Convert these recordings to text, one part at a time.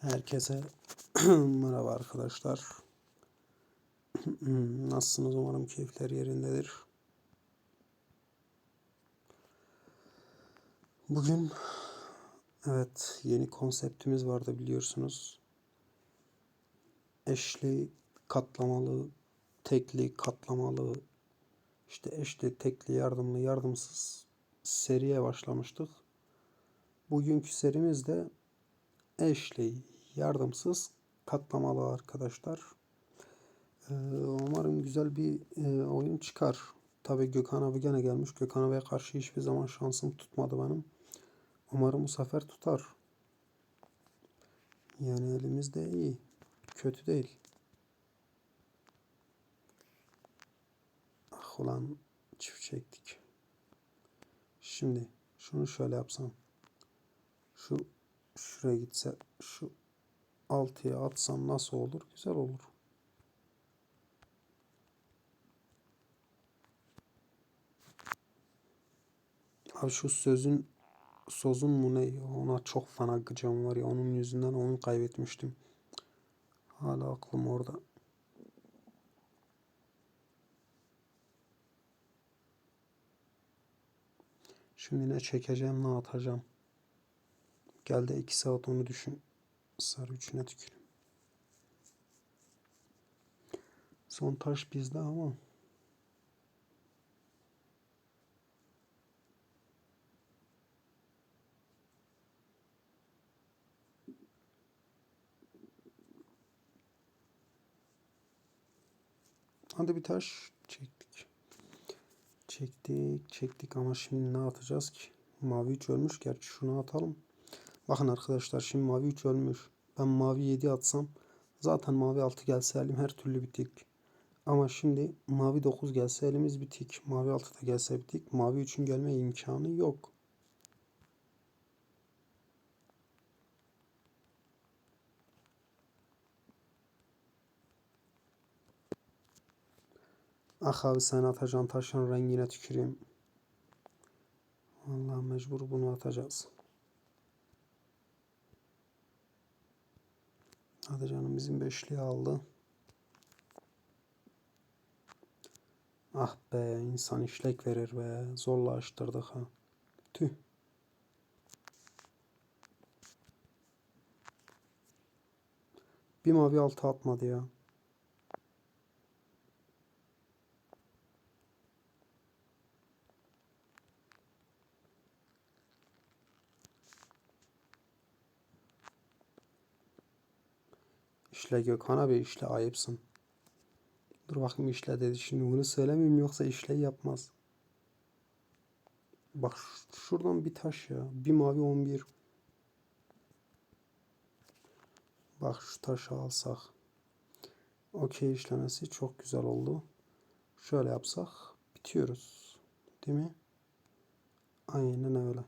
Herkese merhaba arkadaşlar. Nasılsınız? Umarım keyifler yerindedir. Bugün evet yeni konseptimiz vardı biliyorsunuz. Eşli, katlamalı, tekli, katlamalı, işte eşli, tekli, yardımlı, yardımsız seriye başlamıştık. Bugünkü serimiz eşli, yardımsız, katlamalı arkadaşlar. Ee, umarım güzel bir e, oyun çıkar. Tabii Gökhan abi gene gelmiş. Gökhan abiye karşı hiçbir zaman şansım tutmadı benim. Umarım bu sefer tutar. Yani elimizde iyi. Kötü değil. Ah ulan çift çektik. Şimdi şunu şöyle yapsam. Şu şuraya gitse şu altıya atsam nasıl olur? Güzel olur. Abi şu sözün sozun mu ne? Ona çok fena gıcam var ya. Onun yüzünden oyun kaybetmiştim. Hala aklım orada. Şimdi ne çekeceğim ne atacağım. Gel de iki saat onu düşün. Sarı üçüne tükürüm. Son taş bizde ama. Hadi bir taş çektik. Çektik, çektik ama şimdi ne atacağız ki? Mavi 3 ölmüş. Gerçi şunu atalım. Bakın arkadaşlar şimdi mavi 3 ölmüş. Ben mavi 7 atsam zaten mavi 6 gelse elim her türlü bitik. Ama şimdi mavi 9 gelse elimiz bitik. Mavi 6 da gelse bitik. Mavi 3'ün gelme imkanı yok. Ah abi sen atacaksın taşın rengine tüküreyim. Vallahi mecbur bunu atacağız. Hadi canım bizim beşliği aldı. Ah be insan işlek verir be. Zorla ha. Tüh. Bir mavi altı atmadı ya. İşle Gökhan abi işle ayıpsın. Dur bakayım işle dedi. Şimdi bunu söylemeyeyim yoksa işle yapmaz. Bak şuradan bir taş ya. Bir mavi 11. Bak şu taşı alsak. Okey işlemesi çok güzel oldu. Şöyle yapsak bitiyoruz. Değil mi? Aynen öyle.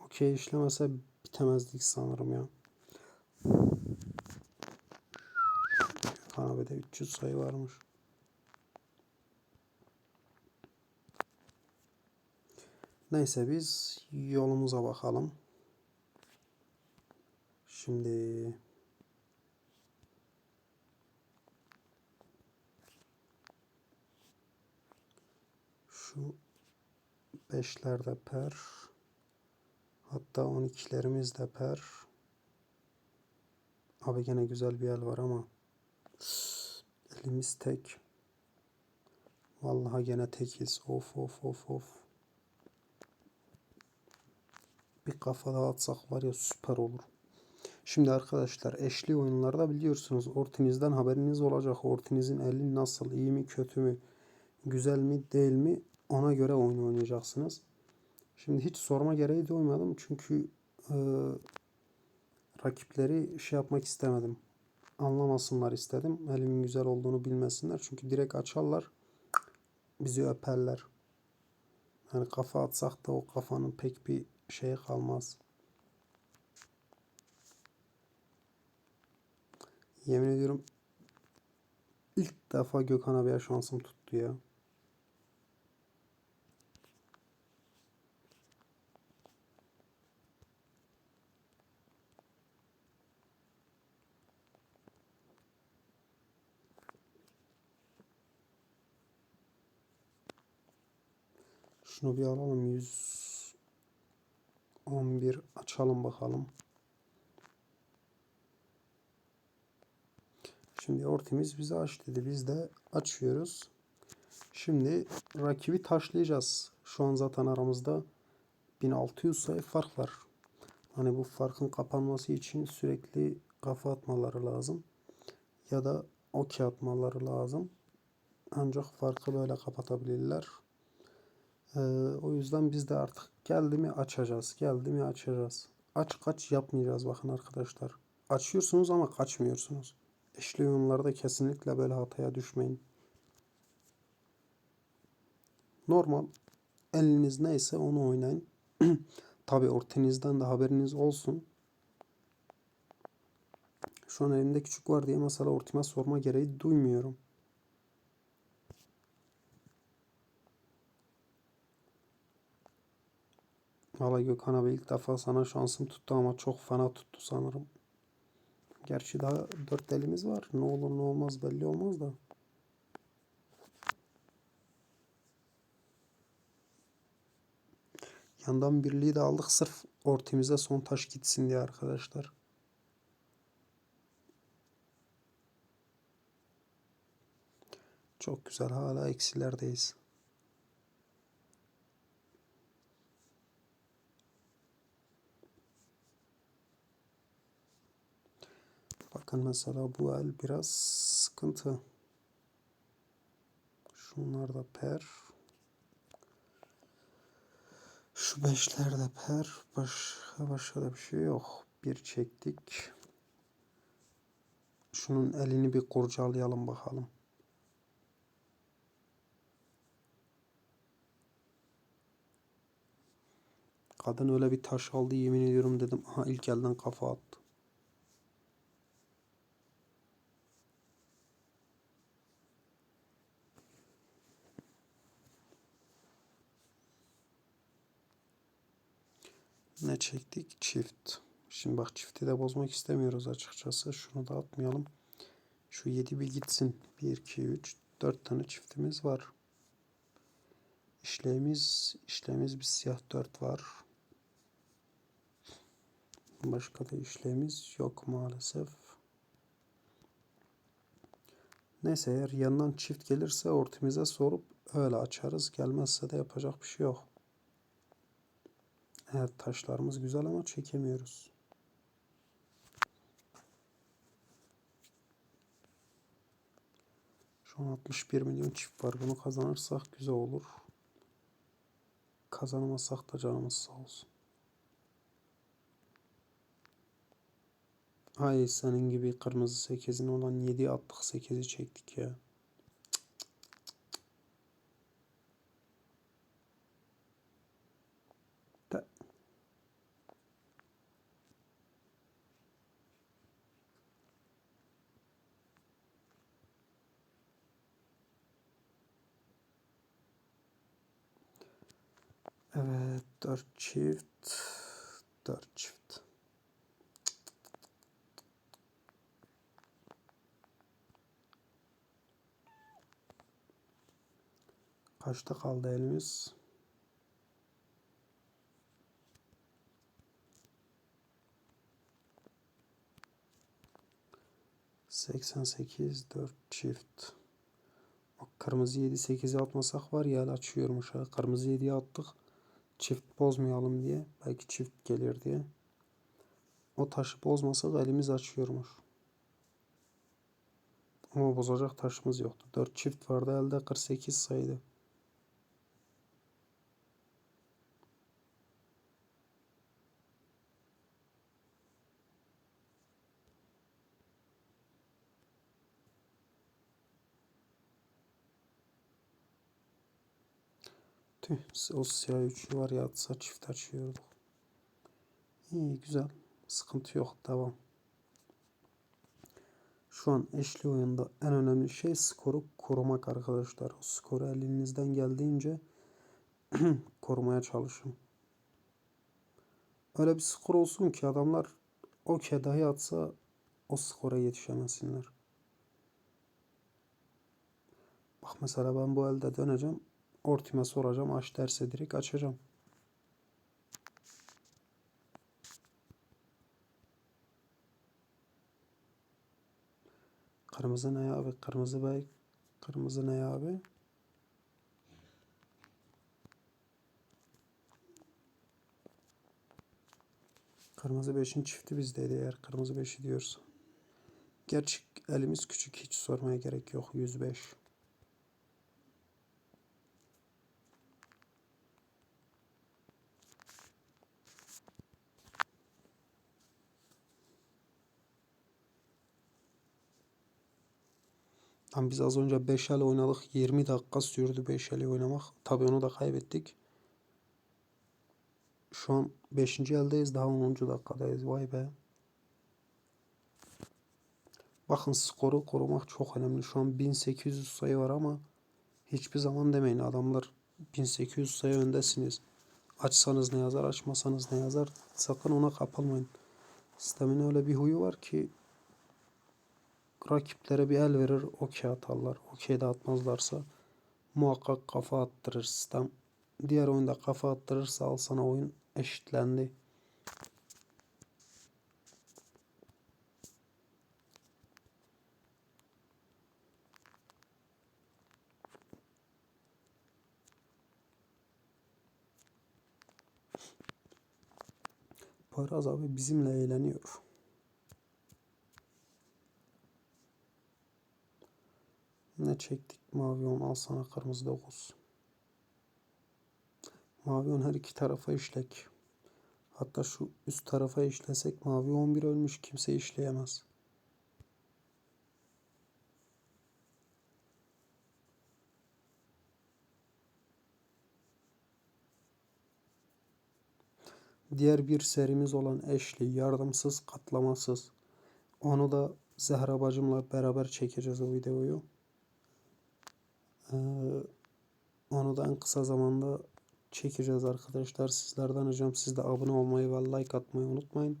Okey işlemese bitemezdik sanırım ya. Kanabede 300 sayı varmış. Neyse biz yolumuza bakalım. Şimdi şu beşler de per. Hatta 12'lerimiz de per. Abi gene güzel bir el var ama elimiz tek. Vallahi gene tekiz. Of of of of. Bir kafa daha atsak var ya süper olur. Şimdi arkadaşlar eşli oyunlarda biliyorsunuz ortinizden haberiniz olacak. Ortinizin eli nasıl, iyi mi, kötü mü, güzel mi, değil mi ona göre oyun oynayacaksınız. Şimdi hiç sorma gereği duymadım çünkü e, rakipleri şey yapmak istemedim. Anlamasınlar istedim. Elimin güzel olduğunu bilmesinler. Çünkü direkt açarlar. Bizi öperler. Yani kafa atsak da o kafanın pek bir şey kalmaz. Yemin ediyorum ilk defa Gökhan abiye şansım tuttu ya. Şunu bir alalım. 111 açalım bakalım. Şimdi ortimiz bize aç dedi. Biz de açıyoruz. Şimdi rakibi taşlayacağız. Şu an zaten aramızda 1600 sayı fark var. Hani bu farkın kapanması için sürekli kafa atmaları lazım. Ya da okey atmaları lazım. Ancak farkı böyle kapatabilirler. Ee, o yüzden biz de artık geldi mi açacağız. Geldi mi açacağız. Aç kaç yapmayacağız bakın arkadaşlar. Açıyorsunuz ama kaçmıyorsunuz. Eşli oyunlarda kesinlikle böyle hataya düşmeyin. Normal eliniz neyse onu oynayın. Tabi ortanızdan da haberiniz olsun. Şu an elimde küçük var diye mesela ortima sorma gereği duymuyorum. Valla Gökhan abi ilk defa sana şansım tuttu ama çok fena tuttu sanırım. Gerçi daha dört elimiz var. Ne olur ne olmaz belli olmaz da. Yandan birliği de aldık sırf ortimize son taş gitsin diye arkadaşlar. Çok güzel hala eksilerdeyiz. Bakın mesela bu el biraz sıkıntı. Şunlar da per. Şu beşlerde per. Başka başka da bir şey yok. Bir çektik. Şunun elini bir kurcalayalım bakalım. Kadın öyle bir taş aldı yemin ediyorum dedim. Aha ilk elden kafa attı. Ne çektik? Çift. Şimdi bak çifti de bozmak istemiyoruz açıkçası. Şunu da atmayalım. Şu 7 bir gitsin. 1, 2, 3, 4 tane çiftimiz var. İşlemimiz, işlemimiz bir siyah 4 var. Başka da işlemimiz yok maalesef. Neyse eğer yandan çift gelirse ortimize sorup öyle açarız. Gelmezse de yapacak bir şey yok. Evet taşlarımız güzel ama çekemiyoruz. Şu an 61 milyon çift var. Bunu kazanırsak güzel olur. Kazanamazsak da canımız sağ olsun. Ay senin gibi kırmızı 8'in olan 7 attık 8'i çektik ya. Evet, dört çift, dört çift. Kaçta kaldı elimiz? Seksen sekiz, dört çift. O kırmızı yedi sekizi atmasak var ya açıyormuş ha. Kırmızı yediyi attık çift bozmayalım diye. Belki çift gelir diye. O taşı bozmasak elimiz açıyormuş. Ama bozacak taşımız yoktu. 4 çift vardı elde 48 sayıydı. Tüh, o siyah üçlü var ya atsa çift açıyorduk. İyi güzel. Sıkıntı yok. Devam. Şu an eşli oyunda en önemli şey skoru korumak arkadaşlar. Skoru elinizden geldiğince korumaya çalışın. Öyle bir skor olsun ki adamlar o dahi atsa o skora yetişemesinler. Bak mesela ben bu elde döneceğim. Ortime soracağım. Aç derse direkt açacağım. Kırmızı ne abi? Kırmızı bey. Kırmızı ne abi? Kırmızı beşin çifti bizdeydi eğer kırmızı beşi diyorsa. Gerçi elimiz küçük hiç sormaya gerek yok. 105. Tam biz az önce 5 el oynadık. 20 dakika sürdü 5 eli oynamak. Tabii onu da kaybettik. Şu an 5. eldeyiz. Daha 10. dakikadayız. Vay be. Bakın skoru korumak çok önemli. Şu an 1800 sayı var ama hiçbir zaman demeyin adamlar 1800 sayı öndesiniz. Açsanız ne yazar, açmasanız ne yazar. Sakın ona kapılmayın. Sistemin öyle bir huyu var ki rakiplere bir el verir, okey atarlar. Okey de atmazlarsa muhakkak kafa attırır sistem. Diğer oyunda kafa attırırsa al sana oyun eşitlendi. Poyraz abi bizimle eğleniyor. Ne çektik? Mavi 10 al sana kırmızı 9. Mavi 10 her iki tarafa işlek. Hatta şu üst tarafa işlesek mavi 11 ölmüş kimse işleyemez. Diğer bir serimiz olan eşli, yardımsız, katlamasız. Onu da Zehra bacımla beraber çekeceğiz o videoyu. Ee, onu da en kısa zamanda çekeceğiz arkadaşlar. Sizlerden ricam siz de abone olmayı ve like atmayı unutmayın.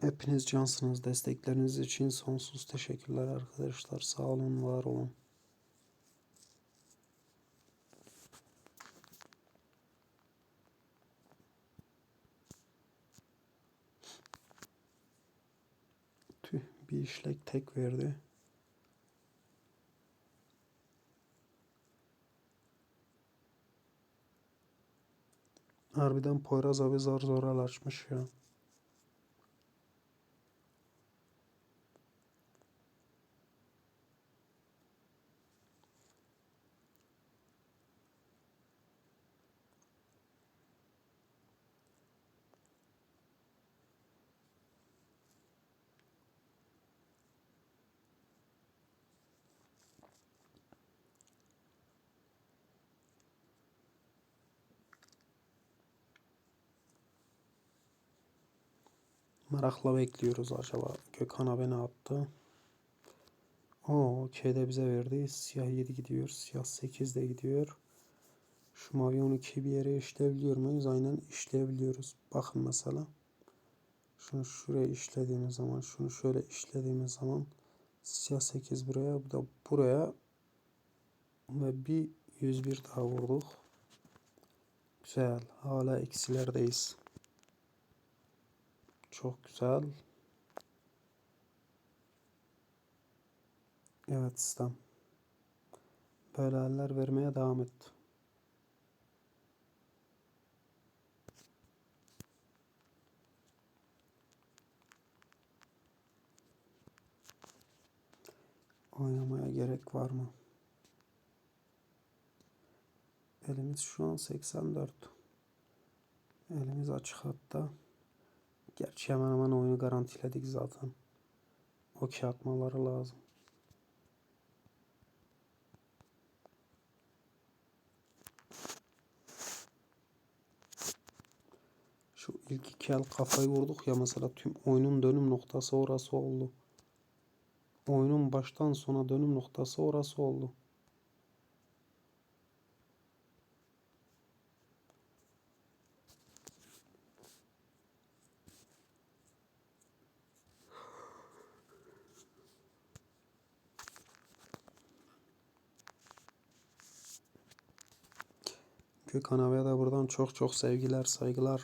Hepiniz cansınız. Destekleriniz için sonsuz teşekkürler arkadaşlar. Sağ olun, var olun. Tüh, bir işlek tek verdi. Harbiden Poyraz abi zar zor açmış ya. Merakla bekliyoruz acaba Gökhan abi ne yaptı? O K'de bize verdi. Siyah 7 gidiyor. Siyah 8 de gidiyor. Şu mavi 12 bir yere işleyebiliyor muyuz? Aynen işleyebiliyoruz. Bakın mesela. Şunu şuraya işlediğimiz zaman, şunu şöyle işlediğimiz zaman siyah 8 buraya, bu da buraya ve bir 101 daha vurduk. Güzel. Hala eksilerdeyiz. Çok güzel. Evet sistem. Böyle haller vermeye devam et. Oynamaya gerek var mı? Elimiz şu an 84. Elimiz açık hatta. Gerçi hemen hemen oyunu garantiledik zaten. Okey atmaları lazım. Şu ilk iki el kafayı vurduk ya mesela tüm oyunun dönüm noktası orası oldu. Oyunun baştan sona dönüm noktası orası oldu. Gökhan de buradan çok çok sevgiler, saygılar.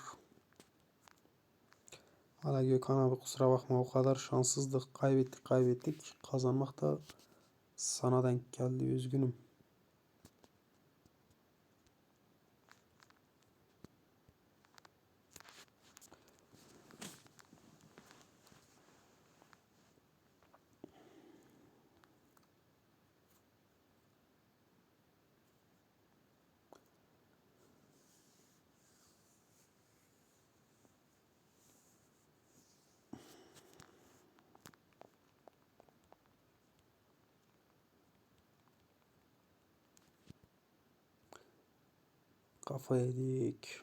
Hala Gökhan abi kusura bakma o kadar şanssızdık. Kaybettik kaybettik. Kazanmak da sana denk geldi. Üzgünüm. Kafa yedik.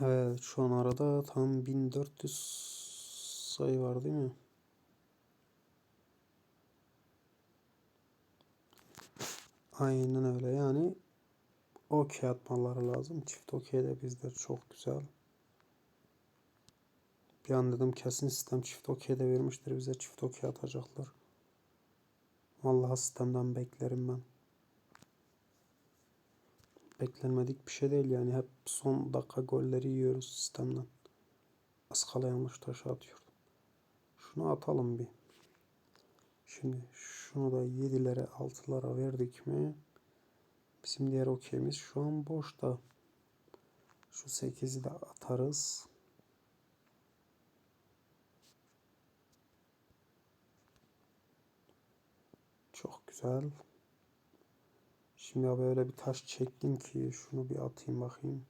Evet şu an arada tam 1400 sayı var değil mi? Aynen öyle yani okey atmaları lazım. Çift okey de bizde çok güzel. Bir an dedim kesin sistem çift okey de vermiştir bize çift okey atacaklar. Vallahi sistemden beklerim ben. Beklenmedik bir şey değil yani hep son dakika golleri yiyoruz sistemden. Askala yanlış taşı atıyordum. Şunu atalım bir. Şimdi şunu da 7'lere 6'lara verdik mi? Bizim diğer okeyimiz şu an boşta. Şu 8'i de atarız. Çok güzel. Şimdi abi öyle bir taş çektim ki şunu bir atayım bakayım.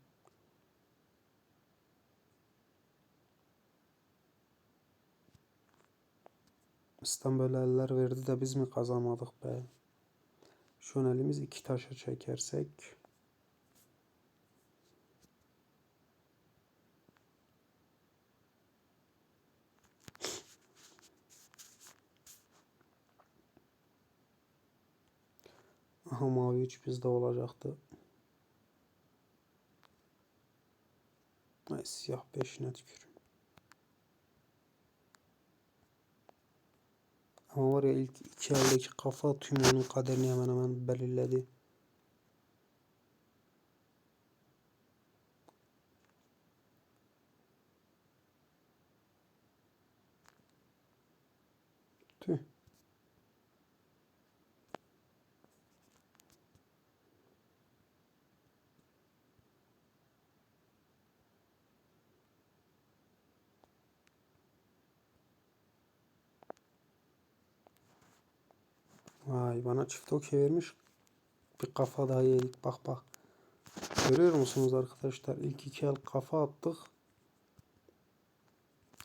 İstem böyle eller verdi de biz mi kazanmadık be? Şu elimiz iki taşa çekersek. Aha mavi 3 bizde olacaktı. Ay siyah 5'ine tükürüm. Ama var ya ilk iki eldeki kafa tüm oyunun kaderini hemen hemen belirledi. Tüh. Vay bana çift okey vermiş. Bir kafa daha yedik bak bak. Görüyor musunuz arkadaşlar? İlk iki el kafa attık.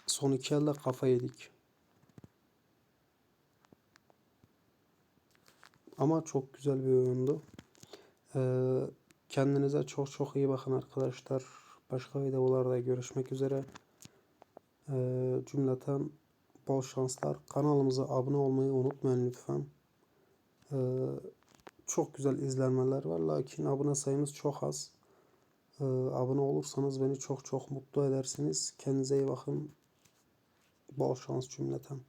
Son iki elde kafa yedik. Ama çok güzel bir oyundu. Ee, kendinize çok çok iyi bakın arkadaşlar. Başka videolarda görüşmek üzere. Ee, cümleten bol şanslar. Kanalımıza abone olmayı unutmayın lütfen. Ee, çok güzel izlenmeler var. Lakin abone sayımız çok az. Ee, abone olursanız beni çok çok mutlu edersiniz. Kendinize iyi bakın. Bol şans cümleten.